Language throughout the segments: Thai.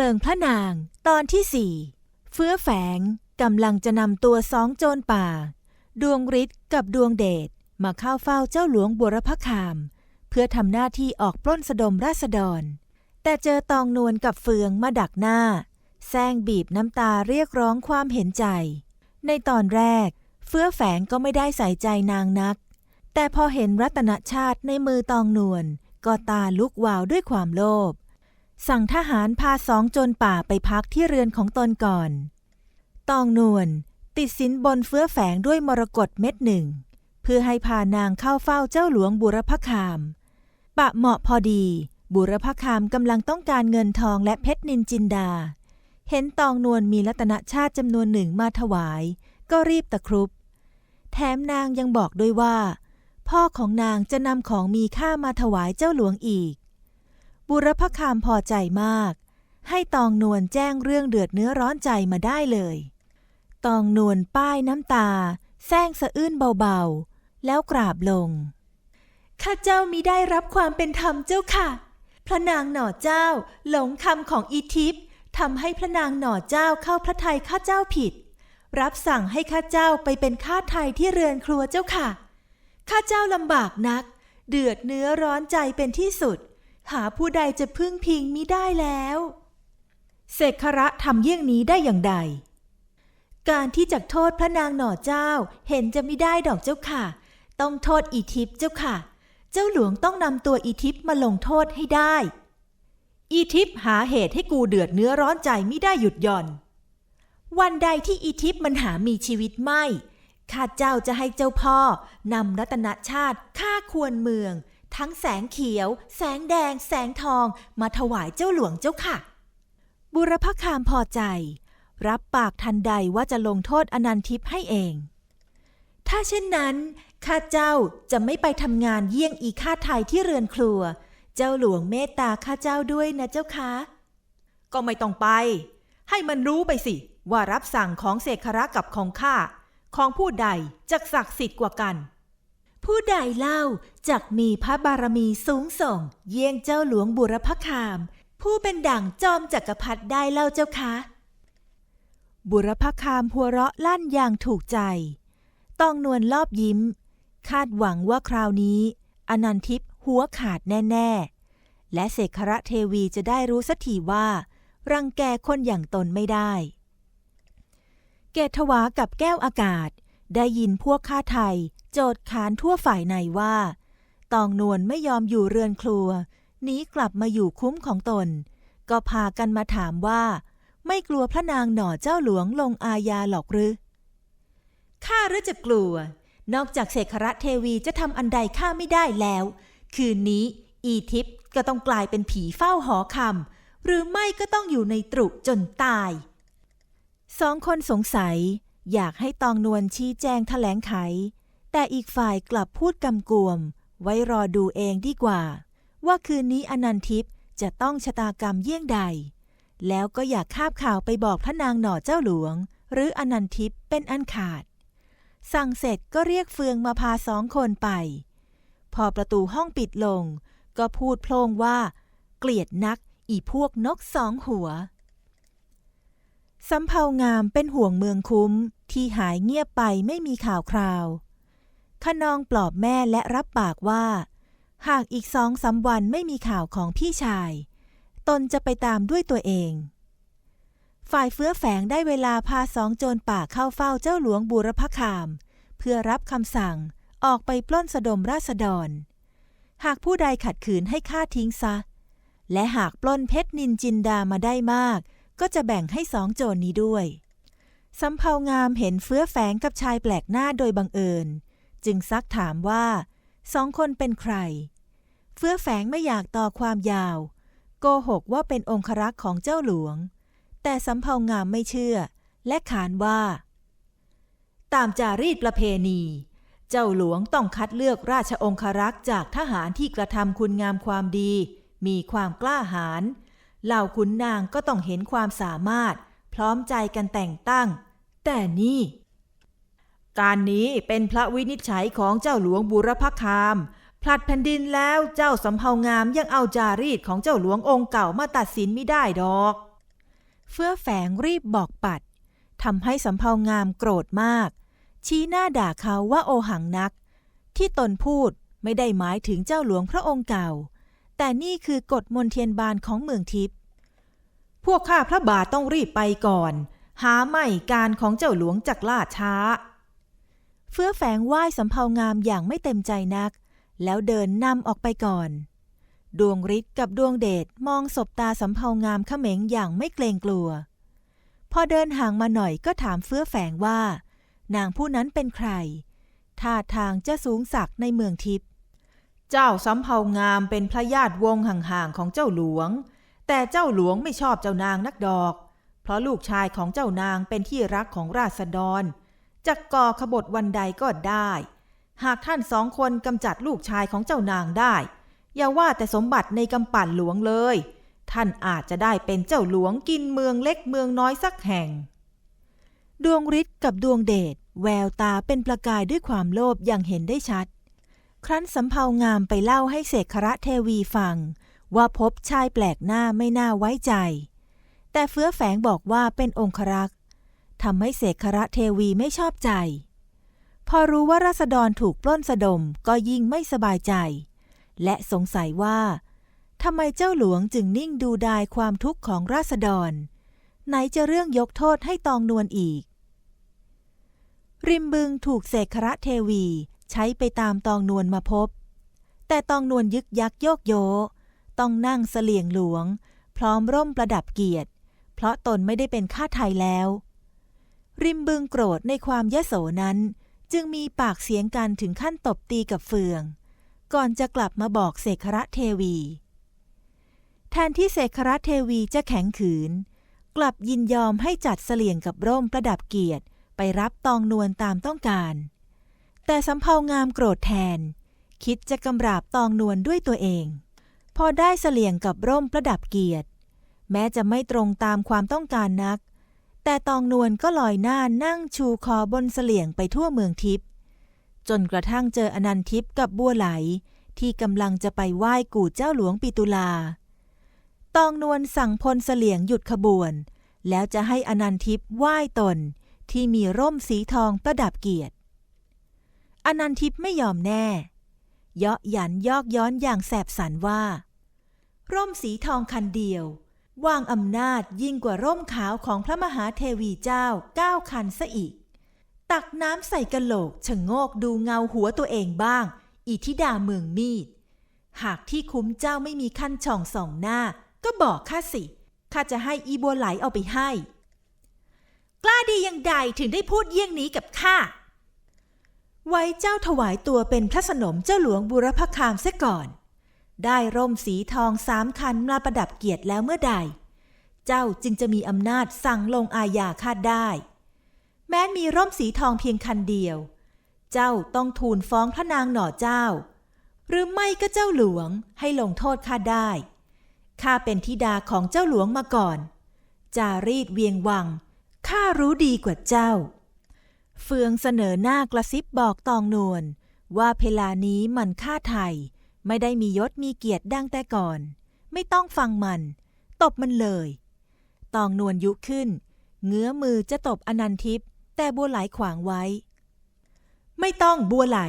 ลิงพระนาง ตอนที่สี่เฟื้อแฝงกำลังจะนำตัวสองโจรป่า ดวงฤทธิ์กับดวงเดชมาเข้าเฝ้าเจ้าหลวงบุรพคาม เพื่อทำหน้าที่ออกปล้นสะดมราษฎร แต่เจอตองนวลกับเฟืองมาดักหน้าแซงบีบน้ำตาเรียกร้องความเห็นใจ ในตอนแรก เฟื้อแฝงก็ไม่ได้ใส่ใจนางนัก แต่พอเห็นรัตนชาติในมือตองนวลก็ตาลุกวาวด้วยความโลภ สั่งทหารพาสองโจรป่าไปพักที่เรือนของตนก่อน ตองนวลติดสินบนเฟื้อแฝงด้วยมรกตเม็ดหนึ่ง เพื่อให้พานางเข้าเฝ้าเจ้าหลวงบุรพคาม ปะเหมาะพอดี บุรพคามกำลังต้องการเงินทองและเพชรนินจินดา เห็นตองนวลมีรัตนชาติจำนวนหนึ่งมาถวาย ก็รีบตะครุบ แถมนางยังบอกด้วยว่า พ่อของนางจะนำของมีค่ามาถวายเจ้าหลวงอีก บุรพคามพอใจมาก ให้ตองนวลแจ้งเรื่องเดือดเนื้อร้อนใจมาได้เลย ตองนวลป้ายน้ำตาแซงสะอื้นเบาๆ แล้วกราบลง ข้าเจ้ามิได้รับความเป็นธรรมเจ้าค่ะ พระนางหน่อเจ้าหลงคำของอีทิพย์ทำให้พระนางหน่อเจ้าเข้าพระทัยข้าเจ้าผิด รับสั่งให้ข้าเจ้าไปเป็นข้าไทยที่เรือนครัวเจ้าค่ะ ข้าเจ้าลำบากนัก เดือดเนื้อร้อนใจเป็นที่สุด หาผู้ใดจะพึ่งพิงมิได้แล้วเสกขระทำเยี่ยงนี้ได้อย่างใด การที่จักโทษพระนางหน่อเจ้าเห็นจะไม่ได้ดอกเจ้าค่ะ ต้องโทษอีทิพย์เจ้าค่ะ เจ้าหลวงต้องนำตัวอีทิพย์มาลงโทษให้ได้ อีทิพย์หาเหตุให้กูเดือดเนื้อร้อนใจไม่ได้หยุดหย่อน วันใดที่อีทิพย์มันหามีชีวิตไม่ข้าเจ้าจะให้เจ้าพ่อนำรัตนชาติข้าควรเมือง ทั้งแสงเขียว แสงแดง แสงทอง มาถวายเจ้าหลวงเจ้าค่ะ บุรพคามพอใจ รับปากทันใดว่าจะลงโทษอนันทิพย์ให้เอง ถ้าเช่นนั้น ข้าเจ้าจะไม่ไปทำงานเยี่ยงอีข้าไทยที่เรือนครัว เจ้าหลวงเมตตาข้าเจ้าด้วยนะเจ้าคะก็ไม่ต้องไป ให้มันรู้ไปสิ ว่ารับสั่งของเสกขระกับของข้าของผู้ใดจะศักดิ์สิทธิ์กว่ากัน ผู้ใดเล่าจักมีพระบารมีสูงส่ง เยี่ยงเจ้าหลวงบุรพคาม ผู้เป็นดั่งจอมจักรพรรดิได้เล่าเจ้าคะ บุรพคามหัวเราะลั่นอย่างถูกใจ ต้องนวลรอบยิ้ม คาดหวังว่าคราวนี้ อนันทิพย์หัวขาดแน่ ๆ และเสกขระเทวีจะได้รู้สักทีว่า รังแกคนอย่างตนไม่ได้ เกตวากับแก้วอากาศ ได้ยินพวกข้าไทย โจดขานทั่วฝ่ายในว่า ตองนวลไม่ยอมอยู่เรือนครัวหนีกลับมาอยู่คุ้มของตน ก็พากันมาถามว่า ไม่กลัวพระนางหน่อเจ้าหลวงลงอาญาหรอกหรือข้าหรือจะกลัว นอกจากเสกขระเทวีจะทำอันใดข้าไม่ได้แล้ว คืนนี้ อีทิพย์ก็ต้องกลายเป็นผีเฝ้าหอคำหรือไม่ก็ต้องอยู่ในตรุจนตาย สองคนสงสัย อยากให้ตองนวลชี้แจงแถลงไข แต่อีกฝ่ายกลับพูดกำกวม ไว้รอดูเองดีกว่า ว่าคืนนี้อนันทิพย์จะต้องชะตากรรมเยี่ยงใด แล้วก็อยากคาบข่าวไปบอกพระนางหน่อเจ้าหลวง หรืออนันทิพย์เป็นอันขาด สั่งเสร็จก็เรียกเฟืองมาพาสองคนไป พอประตูห้องปิดลง ก็พูดโพลงว่า เกลียดนักอีพวกนกสองหัวสำเภางามเป็นห่วงเมืองคุ้ม ที่หายเงียบไปไม่มีข่าวคราวขนองปลอบแม่และรับปากว่า หากอีกสองสามวันไม่มีข่าวของพี่ชาย ตนจะไปตามด้วยตัวเอง ฝ่ายเฟื้อแฝงได้เวลาพาสองโจรป่าเข้าเฝ้าเจ้าหลวงบูรพคาม เพื่อรับคำสั่งออกไปปล้นสะดมราษฎร หากผู้ใดขัดขืนให้ฆ่าทิ้งซะ และหากปล้นเพชรนินจินดามาได้มาก ก็จะแบ่งให้สองโจรนี้ด้วย สำเภางามเห็นเฟื้อแฝงกับชายแปลกหน้าโดยบังเอิญ จึงซักถามว่าสองคนเป็นใคร เฟื้อแฝงไม่อยากต่อความยาว โกหกว่าเป็นองครักษ์ของเจ้าหลวง แต่สำเภางามไม่เชื่อ และขานว่า ตามจารีตประเพณี เจ้าหลวงต้องคัดเลือกราชองครักษ์จากทหารที่กระทำคุณงามความดี มีความกล้าหาญเหล่าขุนนางก็ต้องเห็นความสามารถพร้อมใจกันแต่งตั้ง แต่นี่ การนี้เป็นพระวินิจฉัยของเจ้าหลวงบุรพคาม ผลัดแผ่นดินแล้วเจ้าสำเภางามยังเอาจารีตของเจ้าหลวงองค์เก่ามาตัดสินไม่ได้ดอก เฟื่อแฝงรีบบอกปัดทำให้สำเภางามโกรธมาก ชี้หน้าด่าเขาว่าโอหังนัก ที่ตนพูดไม่ได้หมายถึงเจ้าหลวงพระองค์เก่า แต่นี่คือกฎมนเทียนบานของเมืองทิพย์พวกข้าพระบาทต้องรีบไปก่อน หาไม่การของเจ้าหลวงจักล่าช้า เฟื่อแฝงไหว้สำเภางามอย่างไม่เต็มใจนัก แล้วเดินนำออกไปก่อน ดวงฤทธิ์กับดวงเดชมองสบตาสำเภางามเขม็งอย่างไม่เกรงกลัว พอเดินห่างมาหน่อยก็ถามเฟื่อแฝงว่า นางผู้นั้นเป็นใคร ท่าทางจะสูงสักในเมืองทิพย์เจ้าสำเภางามเป็นพระญาติวงห่างๆของเจ้าหลวง แต่เจ้าหลวงไม่ชอบเจ้านางนักดอก เพราะลูกชายของเจ้านางเป็นที่รักของราษฎรจะก่อขบฏวันใดก็ได้ หากท่านสองคนกำจัดลูกชายของเจ้านางได้ อย่าว่าแต่สมบัติในกำปั่นหลวงเลย ท่านอาจจะได้เป็นเจ้าหลวงกินเมืองเล็กเมืองน้อยสักแห่ง ดวงฤทธิ์กับดวงเดชแววตาเป็นประกายด้วยความโลภอย่างเห็นได้ชัด ครั้นสำเภางามไปเล่าให้เสกคระเทวีฟัง ว่าพบชายแปลกหน้าไม่น่าไว้ใจ แต่เฟื้อแฝงบอกว่าเป็นองครักษ์ทำให้เสกคระเทวีไม่ชอบใจ พอรู้ว่าราษฎรถูกปล้นสะดมก็ยิ่งไม่สบายใจ และสงสัยว่าทำไมเจ้าหลวงจึงนิ่งดูดายความทุกข์ของราษฎร ไหนจะเรื่องยกโทษให้ตองนวลอีก ริมบึงถูกเสกคระเทวีใช้ไปตามตองนวลมาพบ แต่ตองนวลยึกยักโยกโย ต้องนั่งเสลี่ยงหลวง พร้อมร่มประดับเกียรติ เพราะตนไม่ได้เป็นข้าไทยแล้ว ริมบึงโกรธในความยโสนั้นจึงมีปากเสียงกันถึงขั้นตบตีกับเฟือง ก่อนจะกลับมาบอกเสกระเทวี แทนที่เสกระเทวีจะแข็งขืน กลับยินยอมให้จัดเสลี่ยงกับร่มประดับเกียรติไปรับตองนวลตามต้องการ แต่สำเภางามโกรธแทน คิดจะกำราบตองนวลด้วยตัวเอง พอได้เสลี่ยงกับร่มประดับเกียรติ แม้จะไม่ตรงตามความต้องการนัก แต่ตองนวลก็ลอยหน้านั่งชูคอบนเสลี่ยงไปทั่วเมืองทิพย์จนกระทั่งเจออนันทิพย์กับบัวไหล ที่กำลังจะไปไหว้กู่เจ้าหลวงปิตุลา ตองนวลสั่งพลเสลี่ยงหยุดขบวน แล้วจะให้อนันทิพย์ไหว้ตนที่มีร่มสีทองประดับเกียรติ อนันทิพย์ไม่ยอมแน่ เยาะหยันยอกย้อนอย่างแสบสันว่า ร่มสีทองคันเดียว วางอำนาจยิ่งกว่าร่มขาวของพระมหาเทวีเจ้าเก้าคันซะอีก ตักน้ำใส่กะโหลกชะโงกดูเงาหัวตัวเองบ้าง อิทิดาเมืองมีด หากที่คุ้มเจ้าไม่มีขั้นช่องสองหน้า ก็บอกข้าสิ ข้าจะให้อีบัวไหลเอาไปให้ กล้าดียังใดถึงได้พูดเยี่ยงนี้กับข้า ไว้เจ้าถวายตัวเป็นพระสนมเจ้าหลวงบุรพคามเสียก่อน ได้ร่มสีทองสามคันมาประดับเกียรติแล้วเมื่อใด เจ้าจึงจะมีอำนาจสั่งลงอาญาข้าได้ แม้มีร่มสีทองเพียงคันเดียว เจ้าต้องทูลฟ้องพระนางหน่อเจ้า หรือไม่ก็เจ้าหลวงให้ลงโทษข้าได้ข้าเป็นธิดาของเจ้าหลวงมาก่อน จารีตเวียงวังข้ารู้ดีกว่าเจ้า เฟืองเสนอหน้ากระซิบบอกตองนวลว่าเพลานี้มันฆ่าไทย ไม่ได้มียศมีเกียรติดังแต่ก่อน ไม่ต้องฟังมัน ตบมันเลย ตองนวลยุขึ้น เงื้อมือจะตบอนันทิพย์แต่บัวไหลขวางไว้ ไม่ต้องบัวไหล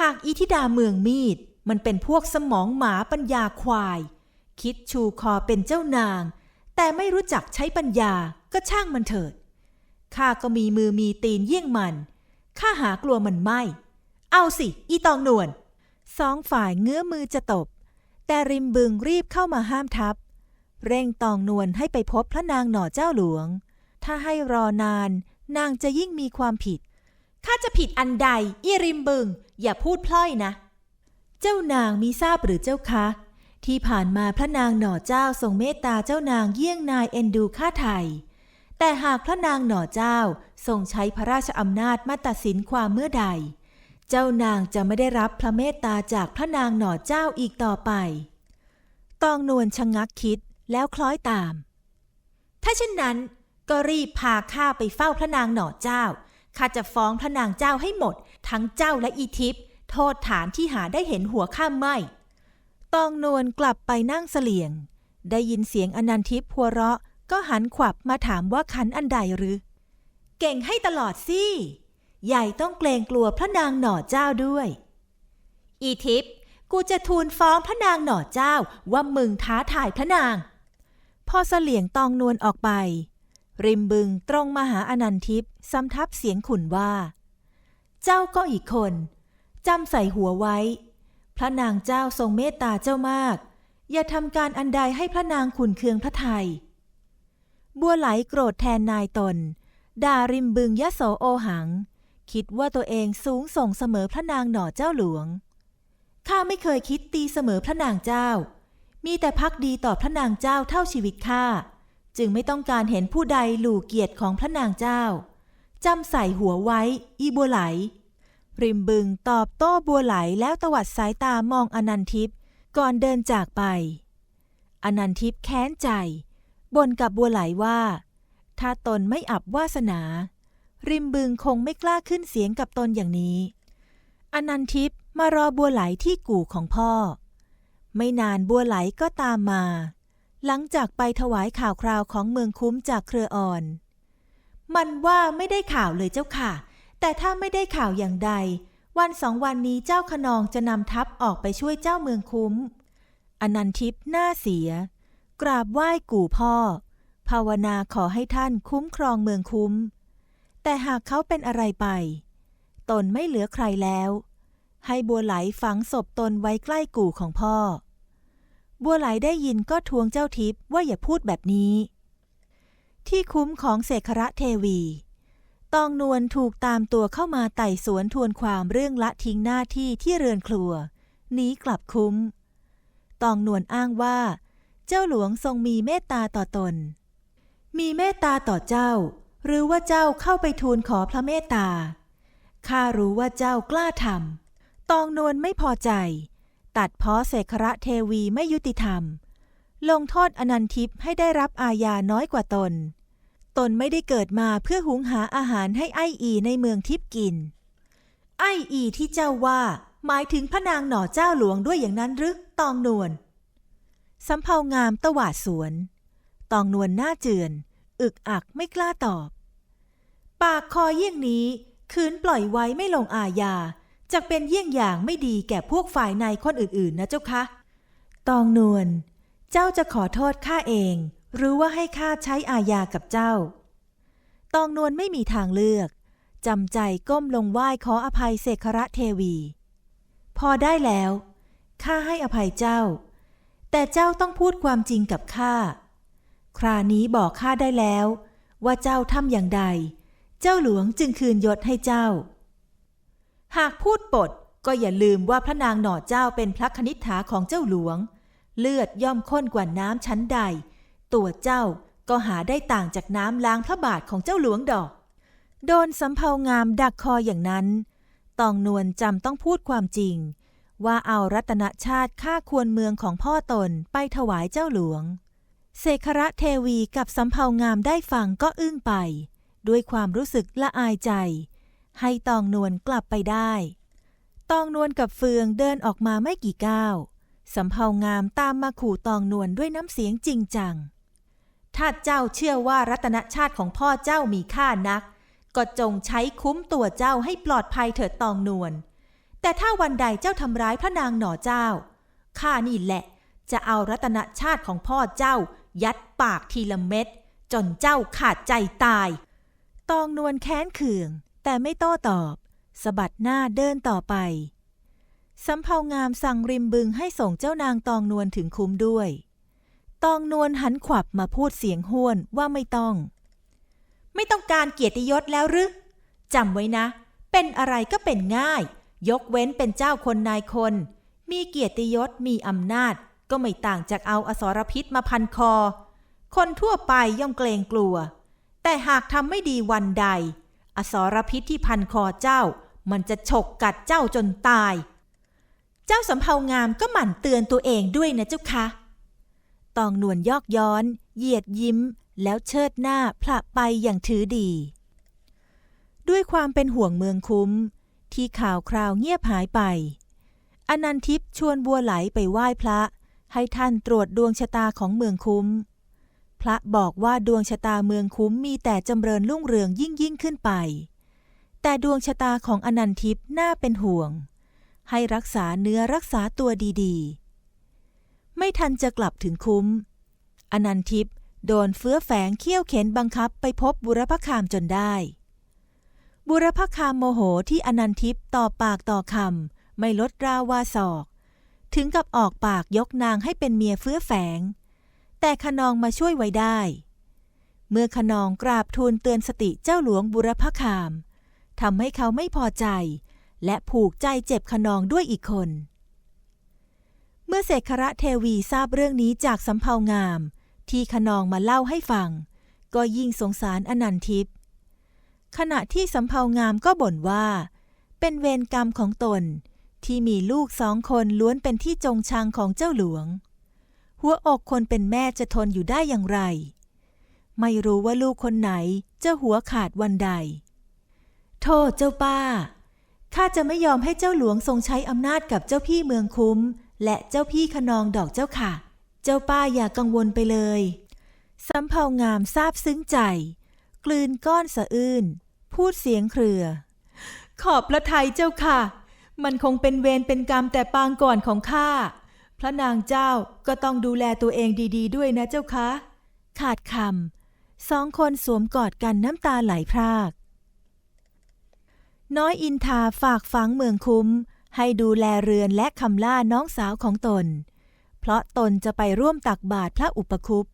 หากอีธิดาเมืองมีด มันเป็นพวกสมองหมาปัญญาควาย คิดชูคอเป็นเจ้านาง แต่ไม่รู้จักใช้ปัญญาก็ช่างมันเถิดข้าก็มีมือมีตีนเยี่ยงมันข้าหากลัวมันไม่ เอาสิ อีตองนวล สองฝ่ายเงื้อมือจะตบ แต่ริมบึงรีบเข้ามาห้ามทับ เร่งตองนวลให้ไปพบพระนางหน่อเจ้าหลวง ถ้าให้รอนานนางจะยิ่งมีความผิด ข้าจะผิดอันใดอีริมบึง อย่าพูดพล่อยนะ เจ้านางมีทราบหรือเจ้าคะ ที่ผ่านมาพระนางหน่อเจ้าทรงเมตตาเจ้านางเยี่ยงนายเอ็นดูข้าไทย แต่หากพระนางหน่อเจ้าทรงใช้พระราชอำนาจมาตัดสินความเมื่อใด เจ้านางจะไม่ได้รับพระเมตตาจากพระนางหน่อเจ้าอีกต่อไป ตองนวลชะงักคิดแล้วคล้อยตาม ถ้าเช่นนั้นก็รีบพาข้าไปเฝ้าพระนางหน่อเจ้า ข้าจะฟ้องพระนางเจ้าให้หมด ทั้งเจ้าและอีทิพย์โทษฐานที่หาได้เห็นหัวข้ามไม่ ตองนวลกลับไปนั่งเสลียง ได้ยินเสียงอนันทิพย์หัวเราะก็หันขวับมาถามว่าขันอันใดหรือ เก่งให้ตลอดสิ ใหญ่ต้องเกรงกลัวพระนางหน่อเจ้าด้วย อีทิพย์กูจะทูลฟ้องพระนางหน่อเจ้าว่ามึงท้าทายพระนาง พอเสลี่ยงตองนวลออกไป ริมบึงตรงมาหาอนันทิพย์ซ้ำทับเสียงขุนว่า เจ้าก็อีกคนจำใส่หัวไว้ พระนางเจ้าทรงเมตตาเจ้ามาก อย่าทำการอันใดให้พระนางขุนเคืองพระไทย บัวไหลโกรธแทนนายตนด่าริมบึงยะโสโอหัง คิดว่าตัวเองสูงส่งเสมอพระนางหน่อเจ้าหลวง ข้าไม่เคยคิดตีเสมอพระนางเจ้า มีแต่พักดีต่อพระนางเจ้าเท่าชีวิตข้า จึงไม่ต้องการเห็นผู้ใดหลู่เกียรติของพระนางเจ้า จำใส่หัวไว้ อีบัวไหล ริมบึงตอบโต้บัวไหลแล้วตวัดสายตามองอนันทิพย์ก่อนเดินจากไป อนันทิพย์แค้นใจบ่นกับบัวไหลว่า ถ้าตนไม่อับวาสนา ริมบึงคงไม่กล้าขึ้นเสียงกับตนอย่างนี้ อนันทิพย์มารอบัวไหลที่กู่ของพ่อ ไม่นานบัวไหลก็ตามมา หลังจากไปถวายข่าวคราวของเมืองคุ้มจากเครืออ่อน มันว่าไม่ได้ข่าวเลยเจ้าค่ะ แต่ถ้าไม่ได้ข่าวอย่างใด วันสองวันนี้เจ้าขนองจะนำทัพออกไปช่วยเจ้าเมืองคุ้ม อนันทิพย์หน้าเสีย กราบไหว้กู่พ่อ ภาวนาขอให้ท่านคุ้มครองเมืองคุ้ม แต่หากเขาเป็นอะไรไป ตนไม่เหลือใครแล้ว ให้บัวไหลฝังศพตนไว้ใกล้กู่ของพ่อ บัวไหลได้ยินก็ทวงเจ้าทิพย์ว่าอย่าพูดแบบนี้ ที่คุ้มของเสกระเทวี ตองนวลถูกตามตัวเข้ามาไต่สวนทวนความเรื่องละทิ้งหน้าที่ที่เรือนครัวหนีกลับคุ้ม ตองนวลอ้างว่า เจ้าหลวงทรงมีเมตตาต่อตน มีเมตตาต่อเจ้า หรือว่าเจ้าเข้าไปทูลขอพระเมตตา ข้ารู้ว่าเจ้ากล้าทำ ตองนวลไม่พอใจ ตัดเพ้อเสกระเทวีไม่ยุติธรรม ลงโทษอนันทิพย์ให้ได้รับอาญาน้อยกว่าตน ตนไม่ได้เกิดมาเพื่อหุงหาอาหารให้ไออีในเมืองทิพย์กิน ไอ้อีที่เจ้าว่าหมายถึงพระนางหน่อเจ้าหลวงด้วยอย่างนั้นหรือตองนวลสำเภางามตวาดสวน ตองนวลหน้าเจือน อึกอักไม่กล้าตอบ ปากคอเยี่ยงนี้ คืนปล่อยไว้ไม่ลงอาญาจะเป็นเยี่ยงอย่างไม่ดีแก่พวกฝ่ายในคนอื่นๆ นะเจ้าคะตองนวลเจ้าจะขอโทษข้าเองหรือว่าให้ข้าใช้อาญากับเจ้า ตองนวลไม่มีทางเลือกจำใจก้มลงไหว้ขออภัยเสกระเทวี พอได้แล้วข้าให้อภัยเจ้า แต่เจ้าต้องพูดความจริงกับข้า ครานี้บอกข้าได้แล้ว ว่าเจ้าทำอย่างใด เจ้าหลวงจึงคืนยศให้เจ้า หากพูดปดก็อย่าลืมว่าพระนางหน่อเจ้าเป็นพระคณิษฐาของเจ้าหลวง เลือดย่อมข้นกว่าน้ำชั้นใด ตัวเจ้าก็หาได้ต่างจากน้ำล้างพระบาทของเจ้าหลวงดอก โดนสำเภางามดักคออย่างนั้น ตองนวลจำต้องพูดความจริง ว่าเอารัตนชาติค่าควรเมืองของพ่อตนไปถวายเจ้าหลวง เสกระเทวีกับสำเภางามได้ฟังก็อึ้งไป ด้วยความรู้สึกละอายใจ ให้ตองนวลกลับไปได้ ตองนวลกับเฟืองเดินออกมาไม่กี่ก้าวสำเภางามตามมาขู่ตองนวลด้วยน้ำเสียงจริงจัง ถ้าเจ้าเชื่อว่ารัตนชาติของพ่อเจ้ามีค่านัก ก็จงใช้คุ้มตัวเจ้าให้ปลอดภัยเถิดตองนวล แต่ถ้าวันใดเจ้าทำร้ายพระนางหน่อเจ้า ข้านี่แหละ จะเอารัตนชาติของพ่อเจ้า ยัดปากทีละเม็ด จนเจ้าขาดใจตาย ตองนวลแค้นเคือง แต่ไม่โต้ตอบสะบัดหน้าเดินต่อไปสำเภางามสั่งริมบึงให้ส่งเจ้านางตองนวลถึงคุ้มด้วย ตองนวลหันขวับมาพูดเสียงห้วนว่าไม่ต้อง ไม่ต้องการเกียรติยศแล้วหรือจำไว้นะ เป็นอะไรก็เป็นง่าย ยกเว้นเป็นเจ้าคนนายคน มีเกียรติยศมีอำนาจ ก็ไม่ต่างจากเอาอสรพิษมาพันคอ คนทั่วไปย่อมเกรงกลัว แต่หากทำไม่ดีวันใด อสรพิษที่พันคอเจ้า มันจะฉกกัดเจ้าจนตาย เจ้าสำเภางามก็หมั่นเตือนตัวเองด้วยนะเจ้าคะตองนวลยอกย้อน เหยียดยิ้ม แล้วเชิดหน้าพละไปอย่างถือดี ด้วยความเป็นห่วงเมืองคุ้ม ที่ข่าวคราวเงียบหายไป อนันทิพย์ชวนบัวไหลไปไหว้พระ ให้ท่านตรวจดวงชะตาของเมืองคุ้ม พระบอกว่าดวงชะตาเมืองคุ้มมีแต่จำเริญรุ่งเรืองยิ่งยิ่งขึ้นไป แต่ดวงชะตาของอนันทิพย์น่าเป็นห่วง ให้รักษาเนื้อรักษาตัวดีๆ ไม่ทันจะกลับถึงคุ้ม อนันทิพย์โดนเฟื้อแฝงเขี้ยวเข็นบังคับไปพบบุรพคามจนได้ บุรพคามโมโหที่อนันทิพย์ต่อปากต่อคำไม่ลดราวาศอก ถึงกับออกปากยกนางให้เป็นเมียเฟื้อแฝง แต่ขนองมาช่วยไว้ได้ เมื่อขนองกราบทูลเตือนสติเจ้าหลวงบุรพคามทำให้เขาไม่พอใจ และผูกใจเจ็บขนองด้วยอีกคน เมื่อเสกขระเทวีทราบเรื่องนี้จากสำเภางาม ที่ขนองมาเล่าให้ฟัง ก็ยิ่งสงสารอนันทิพย์ขณะที่สำเภางามก็บ่นว่า เป็นเวรกรรมของตน ที่มีลูกสองคนล้วนเป็นที่จงชังของเจ้าหลวง หัวอกคนเป็นแม่จะทนอยู่ได้อย่างไร ไม่รู้ว่าลูกคนไหนจะหัวขาดวันใด โทษเจ้าป้า ข้าจะไม่ยอมให้เจ้าหลวงทรงใช้อำนาจกับเจ้าพี่เมืองคุ้ม และเจ้าพี่ขนองดอกเจ้าค่ะ เจ้าป้าอย่ากังวลไปเลยสำเภางามซาบซึ้งใจ กลืนก้อนสะอื้นพูดเสียงเครือ ขอบพระทัยเจ้าค่ะ มันคงเป็นเวรเป็นกรรมแต่ปางก่อนของข้า พระนางเจ้าก็ต้องดูแลตัวเองดี ๆ ด้วยนะเจ้าคะ ขาดคำสองคนสวมกอดกันน้ำตาไหลพราก น้อยอินทาฝากฝังเมืองคุ้ม ให้ดูแลเรือนและคำล่าน้องสาวของตน เพราะตนจะไปร่วมตักบาตรพระอุปคุป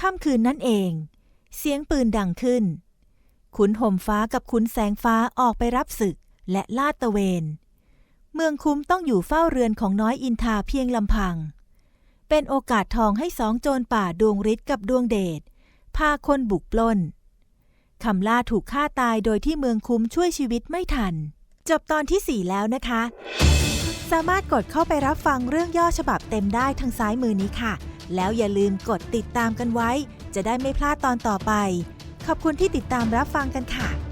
ค่ำคืนนั่นเอง เสียงปืนดังขึ้น ขุนห่มฟ้ากับขุนแสงฟ้าออกไปรับศึก และลาดตะเวน เมืองคุ้มต้องอยู่เฝ้าเรือนของน้อยอินทาเพียงลำพัง เป็นโอกาสทองให้สองโจรป่าดวงฤทธิ์กับดวงเดชพาคนบุกปล้นคำล่าถูกฆ่าตายโดยที่เมืองคุ้มช่วยชีวิตไม่ทัน จบตอนที่ 4 แล้วนะคะ สามารถกดเข้าไปรับฟังเรื่องย่อฉบับเต็มได้ทางซ้ายมือนี้ค่ะ แล้วอย่าลืมกดติดตามกันไว้ จะได้ไม่พลาดตอนต่อไป ขอบคุณที่ติดตามรับฟังกันค่ะ